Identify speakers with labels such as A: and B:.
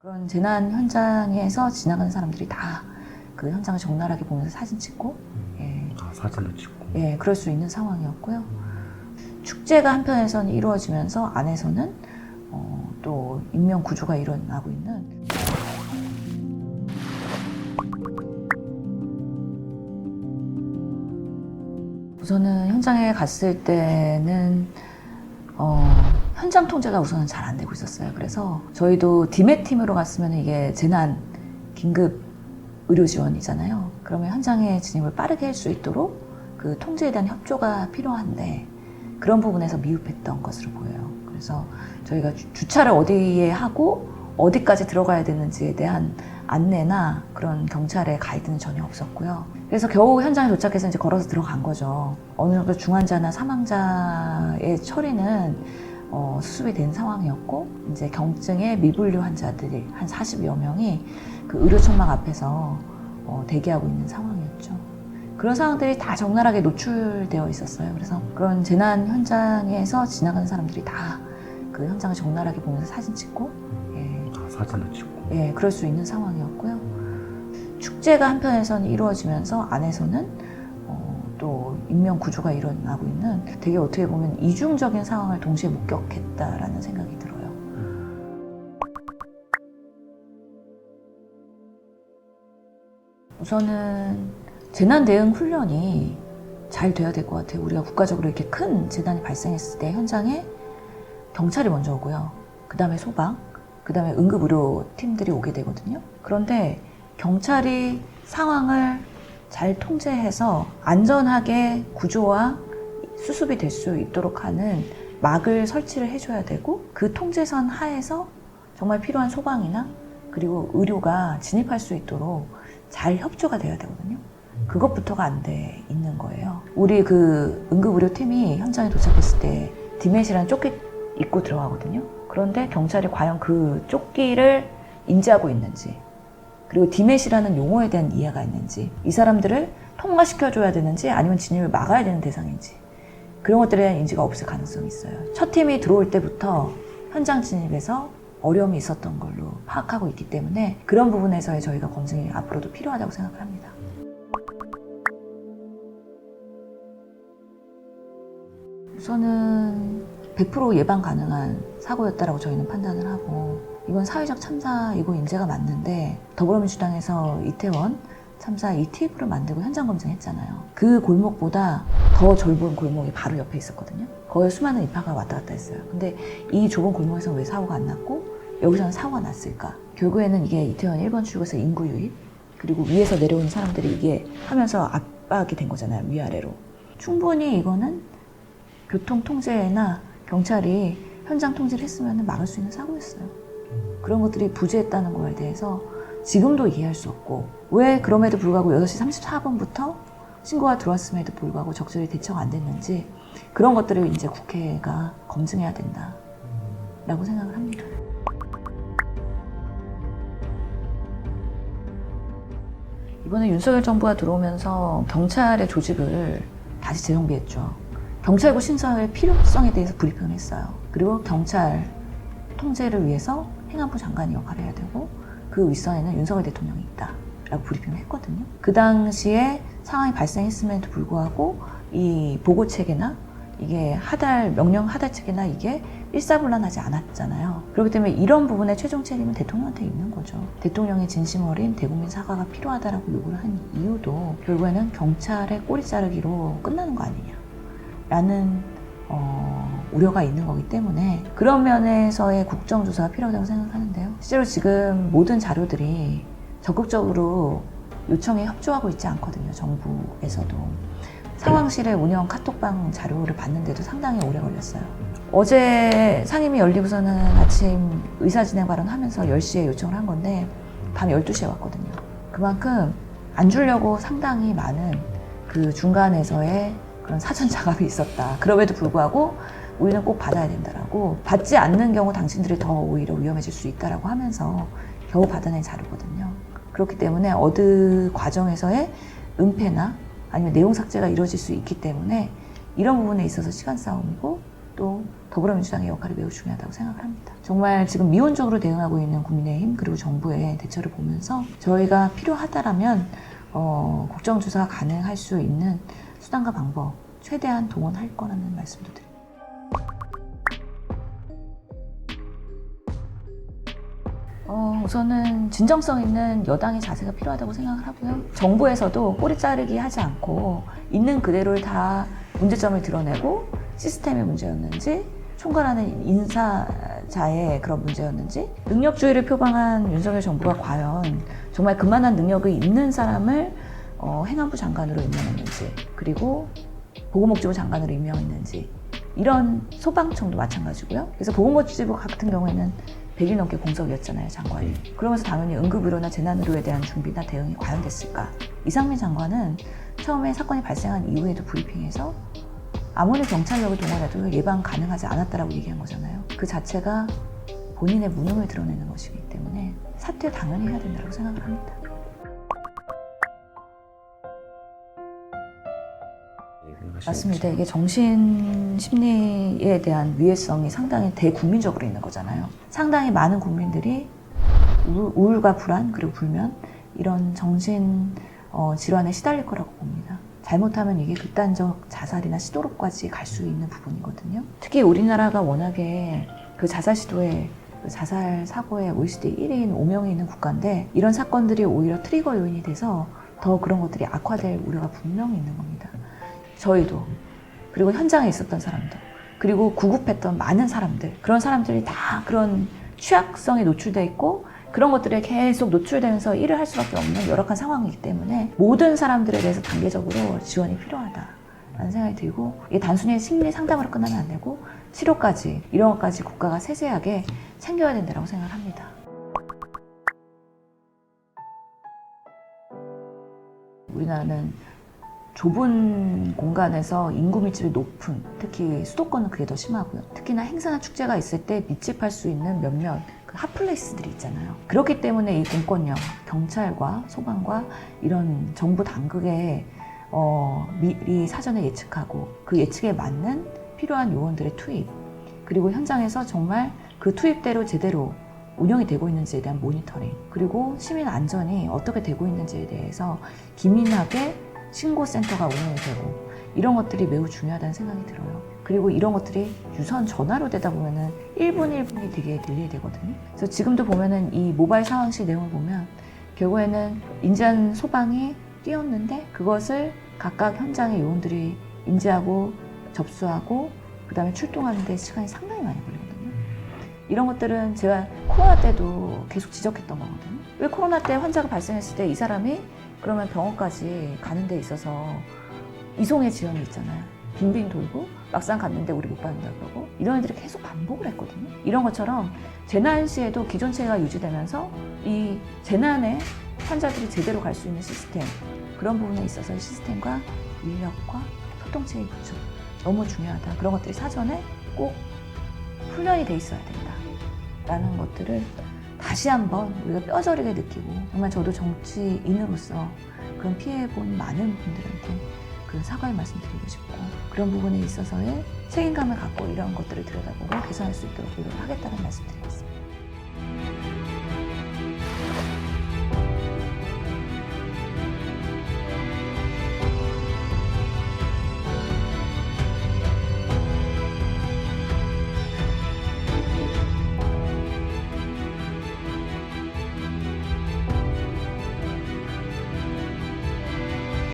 A: 그런 재난 현장에서 지나가는 사람들이 다 그 현장을 적나라하게 보면서 사진 찍고 예,
B: 아, 사진도 찍고.
A: 예, 그럴 수 있는 상황이었고요. 축제가 한편에서는 이루어지면서 안에서는 어, 또 인명 구조가 일어나고 있는 우선은 현장에 갔을 때는 어, 현장 통제가 우선은 잘 안 되고 있었어요. 그래서 저희도 디메 팀으로 갔으면 이게 재난 긴급 의료 지원이잖아요. 그러면 현장에 진입을 빠르게 할 수 있도록 그 통제에 대한 협조가 필요한데 그런 부분에서 미흡했던 것으로 보여요. 그래서 저희가 주- 주차를 어디에 하고 어디까지 들어가야 되는지에 대한 안내나 그런 경찰의 가이드는 전혀 없었고요. 그래서 겨우 현장에 도착해서 이제 걸어서 들어간 거죠. 어느 정도 중환자나 사망자의 처리는 어, 수습이 된 상황이었고 이제 경증의 미분류 환자들이 한 40여 명이 그 의료 천막 앞에서 어, 대기하고 있는 상황이었죠. 그런 상황들이 다 적나라하게 노출되어 있었어요. 그래서 그런 재난 현장에서 지나가는 사람들이 다 그 현장을 적나라하게 보면서 사진 찍고 예,
B: 아, 사진도 찍고.
A: 예, 그럴 수 있는 상황이었고요. 축제가 한편에서는 이루어지면서 안에서는 어, 또 인명 구조가 일어나고 있는 되게 어떻게 보면 이중적인 상황을 동시에 목격했다라는 생각이 들어요. 우선은 재난 대응 훈련이 잘 돼야 될 것 같아요. 우리가 국가적으로 이렇게 큰 재난이 발생했을 때 현장에 경찰이 먼저 오고요. 그 다음에 소방, 그 다음에 응급의료 팀들이 오게 되거든요. 그런데 경찰이 상황을 잘 통제해서 안전하게 구조와 수습이 될 수 있도록 하는 막을 설치를 해줘야 되고 그 통제선 하에서 정말 필요한 소방이나 그리고 의료가 진입할 수 있도록 잘 협조가 돼야 되거든요. 그것부터가 안 돼 있는 거예요. 우리 그 응급의료 팀이 현장에 도착했을 때 디멧이라는 조끼 입고 들어가거든요. 그런데 경찰이 과연 그 조끼를 인지하고 있는지, 그리고 디멧이라는 용어에 대한 이해가 있는지, 이 사람들을 통과시켜줘야 되는지, 아니면 진입을 막아야 되는 대상인지, 그런 것들에 대한 인지가 없을 가능성이 있어요. 첫 팀이 들어올 때부터 현장 진입에서 어려움이 있었던 걸로 파악하고 있기 때문에 그런 부분에서의 저희가 검증이 앞으로도 필요하다고 생각을 합니다. 우선은 100% 예방 가능한 사고였다라고 저희는 판단을 하고 이건 사회적 참사이고 인재가 맞는데 더불어민주당에서 이태원 참사 ETF를 만들고 현장 검증했잖아요. 그 골목보다 더 좁은 골목이 바로 옆에 있었거든요. 거기에 수많은 입하가 왔다 갔다 했어요. 근데 이 좁은 골목에서 왜 사고가 안 났고 여기서는 사고가 났을까? 결국에는 이게 이태원 1번 출구에서 인구 유입 그리고 위에서 내려오는 사람들이 이게 하면서 압박이 된 거잖아요. 위아래로. 충분히 이거는 교통 통제나 경찰이 현장 통제를 했으면 막을 수 있는 사고였어요. 그런 것들이 부재했다는 거에 대해서 지금도 이해할 수 없고 왜 그럼에도 불구하고 6시 34분부터 신고가 들어왔음에도 불구하고 적절히 대처가 안 됐는지 그런 것들을 이제 국회가 검증해야 된다라고 생각을 합니다. 이번에 윤석열 정부가 들어오면서 경찰의 조직을 다시 재정비했죠. 경찰국 신설의 필요성에 대해서 브리핑을 했어요. 그리고 경찰 통제를 위해서 행안부 장관이 역할을 해야 되고 그 윗선에는 윤석열 대통령이 있다 라고 브리핑을 했거든요. 그 당시에 상황이 발생했음에도 불구하고 이 보고 체계나 이게 하달 명령 하달 체계나 이게 일사불란하지 않았잖아요. 그렇기 때문에 이런 부분의 최종 책임은 대통령한테 있는 거죠. 대통령의 진심 어린 대국민 사과가 필요하다라고 요구를 한 이유도 결국에는 경찰의 꼬리 자르기로 끝나는 거 아니냐 라는 어, 우려가 있는 거기 때문에 그런 면에서의 국정조사가 필요하다고 생각하는데요. 실제로 지금 모든 자료들이 적극적으로 요청에 협조하고 있지 않거든요. 정부에서도. 상황실의 운영 카톡방 자료를 봤는데도 상당히 오래 걸렸어요. 어제 상임위 열리고서는 아침 의사진행 발언하면서 10시에 요청을 한 건데 밤 12시에 왔거든요. 그만큼 안 주려고 상당히 많은 그 중간에서의 그런 사전 작업이 있었다. 그럼에도 불구하고 우리는 꼭 받아야 된다라고 받지 않는 경우 당신들이 더 오히려 위험해질 수 있다라고 하면서 겨우 받아낸 자료거든요. 그렇기 때문에 어느 과정에서의 은폐나 아니면 내용 삭제가 이루어질 수 있기 때문에 이런 부분에 있어서 시간 싸움이고 또 더불어민주당의 역할이 매우 중요하다고 생각을 합니다. 정말 지금 미온적으로 대응하고 있는 국민의힘 그리고 정부의 대처를 보면서 저희가 필요하다라면 어, 국정조사가 가능할 수 있는 수단과 방법 최대한 동원할 거라는 말씀도 드립니다. 어, 우선은 진정성 있는 여당의 자세가 필요하다고 생각을 하고요. 정부에서도 꼬리 자르기 하지 않고 있는 그대로를 다 문제점을 드러내고 시스템의 문제였는지 총괄하는 인사자의 그런 문제였는지 능력주의를 표방한 윤석열 정부가 과연 정말 그만한 능력이 있는 사람을 어, 행안부 장관으로 임명했는지 그리고 보건복지부 장관으로 임명했는지 이런 소방청도 마찬가지고요. 그래서 보건복지부 같은 경우에는 100일 넘게 공석이었잖아요, 장관이. 그러면서 당연히 응급의료나 재난의료에 대한 준비나 대응이 과연 됐을까? 이상민 장관은 처음에 사건이 발생한 이후에도 브리핑에서 아무리 경찰력을 동원해도 예방 가능하지 않았다라고 얘기한 거잖아요. 그 자체가 본인의 무능을 드러내는 것이기 때문에 사퇴 당연히 해야 된다고 생각을 합니다. 맞습니다. 이게 정신 심리에 대한 위해성이 상당히 대국민적으로 있는 거잖아요. 상당히 많은 국민들이 우- 우울과 불안 그리고 불면 이런 정신 어, 질환에 시달릴 거라고 봅니다. 잘못하면 이게 극단적 자살이나 시도로까지 갈 수 있는 부분이거든요. 특히 우리나라가 워낙에 그 자살 시도에 그 자살 사고에 OECD 1위인 5명이 있는 국가인데 이런 사건들이 오히려 트리거 요인이 돼서 더 그런 것들이 악화될 우려가 분명히 있는 겁니다. 저희도 그리고 현장에 있었던 사람도 그리고 구급했던 많은 사람들 그런 사람들이 다 그런 취약성에 노출돼 있고 그런 것들에 계속 노출되면서 일을 할 수밖에 없는 열악한 상황이기 때문에 모든 사람들에 대해서 단계적으로 지원이 필요하다라는 생각이 들고 이게 단순히 심리 상담으로 끝나면 안 되고 치료까지 이런 것까지 국가가 세세하게 챙겨야 된다고 생각을 합니다. 우리나라는 좁은 공간에서 인구 밀집이 높은 특히 수도권은 그게 더 심하고요. 특히나 행사나 축제가 있을 때 밀집할 수 있는 몇몇 그 핫플레이스들이 있잖아요. 그렇기 때문에 이 공권력, 경찰과 소방과 이런 정부 당국의 어, 미리 사전에 예측하고 그 예측에 맞는 필요한 요원들의 투입 그리고 현장에서 정말 그 투입대로 제대로 운영이 되고 있는지에 대한 모니터링 그리고 시민 안전이 어떻게 되고 있는지에 대해서 기민하게 신고센터가 운영이 되고 이런 것들이 매우 중요하다는 생각이 들어요. 그리고 이런 것들이 유선 전화로 되다 보면은 1분 1분이 되게 딜레이 되거든요. 그래서 지금도 보면은 이 모바일 상황실 내용을 보면 결국에는 인지한 소방이 뛰었는데 그것을 각각 현장의 요원들이 인지하고 접수하고 그 다음에 출동하는데 시간이 상당히 많이 걸리거든요. 이런 것들은 제가 코로나 때도 계속 지적했던 거거든요. 왜 코로나 때 환자가 발생했을 때 이 사람이 그러면 병원까지 가는 데 있어서 이송의 지연이 있잖아요. 빙빙 돌고 막상 갔는데 우리 못 받는다 그러고 이런 애들이 계속 반복을 했거든요. 이런 것처럼 재난 시에도 기존 체계가 유지되면서 이 재난에 환자들이 제대로 갈 수 있는 시스템 그런 부분에 있어서 이 시스템과 인력과 소통체의 구조 너무 중요하다. 그런 것들이 사전에 꼭 훈련이 돼 있어야 된다. 라는 것들을 다시 한번 우리가 뼈저리게 느끼고 정말 저도 정치인으로서 그런 피해본 많은 분들한테 그 사과의 말씀 드리고 싶고 그런 부분에 있어서의 책임감을 갖고 이런 것들을 들여다보고 개선할 수 있도록 노력을 하겠다는 말씀 드리겠습니다.